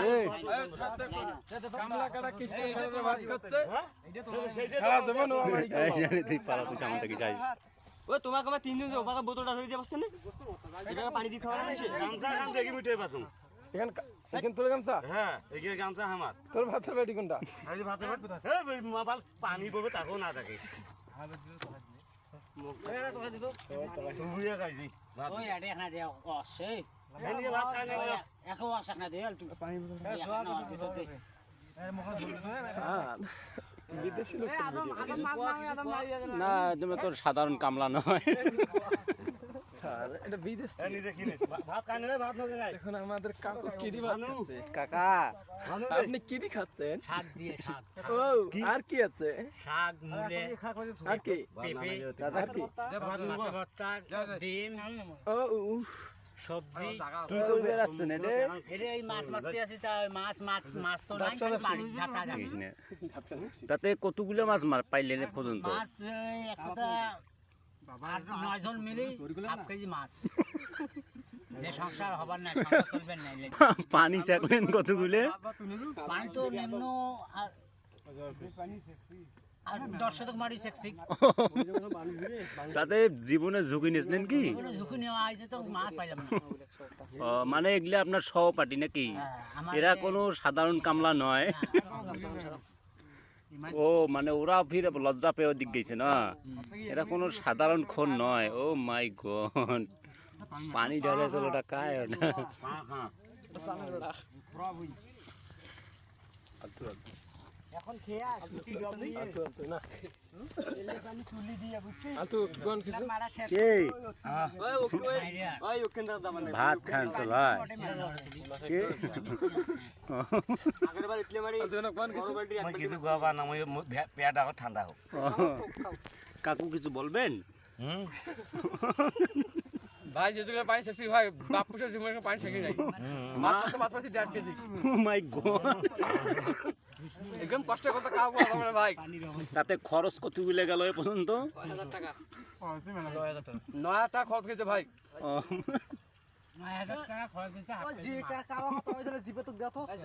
ও। তুই তুই তোমাকে আমার তিনজন ওপাকে বোতলটা ধরে দিয়ে না? এটাকে পানি দিয়ে খাওয়া লাগছে গামছা খান দেখি মিটে পাচ্ছ এখান এখান তোর গামছা? হ্যাঁ এখানে গামছা আমার। তোর ভাতের বেটি কোনটা? এই যে ভাতে ভাত হ্যাঁ মাপাল পানি পড়বে তাকেও না থাকে বুড়িয়া খাইছি ভাত ওই আরে এখানে দে অসে এই নিয়ে ভাত। খাই না এখন অসাক না দে তুই। পানি বিদেশি লোক না তুমি তোর সাধারণ কামলা নয়। এটা বিদেশ এই নিজে কিনে। ভাত খাই ভাত এখন আমাদের কাকু কিদি ভাত খাচ্ছে? কাকা। আপনি কিদি খাচ্ছেন? শাক দিয়ে শাক ও আর কি আছে? শাক মুলে আর কি? পেঁপে। আর কি? ডিম। ও উফ। সবজি। কি করবে আসছেন এটা এটা এই মাছ মারতে আসি তা মাছ মাছ মাছ তো নাই খালি পানি ঢাকা তাতে কতগুলো মাছ মার পাইলেন এ পর্যন্ত? মাছ এই এক কথা আট নয় হাফ কেজি মাছ। যে সংসার হবার নাই সংসার চলবে নাই পানি চাকলেন কতগুলো? পানি তো নিম্ন আর- আর মারি সেকসি। তাতে জীবনে ঝুঁকি নিয়েছিলেন কি? কোনো ঝুঁকি নেওয়া হয়েছে তো মাছ পাইলাম না। ও, মানে এগুলা আপনার সহপাঠী নাকি? হ্যাঁ, আমার এরা কোনো সাধারণ কামলা নয়। ও মানে ওরা ফির লজ্জা পেয়ে দিক গেছে না? এরা কোনো সাধারণ খন নয়। Oh my god. পানি ঢালে চলো ওটা কায় না? আলতু কোন কিছু কে ওই ওকে ওই ওকে দাদা মানে ভাত খান চল হয় কে আগের বার ইতলে মারি আলতু কোন কিছু মই কিছু খাওয়া না মই আগত ঠান্ডা হোক কাকু কিছু বলবেন হুম ভাই যেগুলো পানি সেকসি ভাই বাপ পুষে জীবনে পানি সেকি নাই মাছ মাছ মাছ মাছ দেড় কেজি মাই গড একদম কষ্টের কথা খাওয়া খাওয়া যাবে না ভাই। তাতে খরচ কতগুলো গেল এ পর্যন্ত? নয় টাকা গেছে ভাই। নয় হাজার টাকা খরচ তো দেখো হ্যাঁ,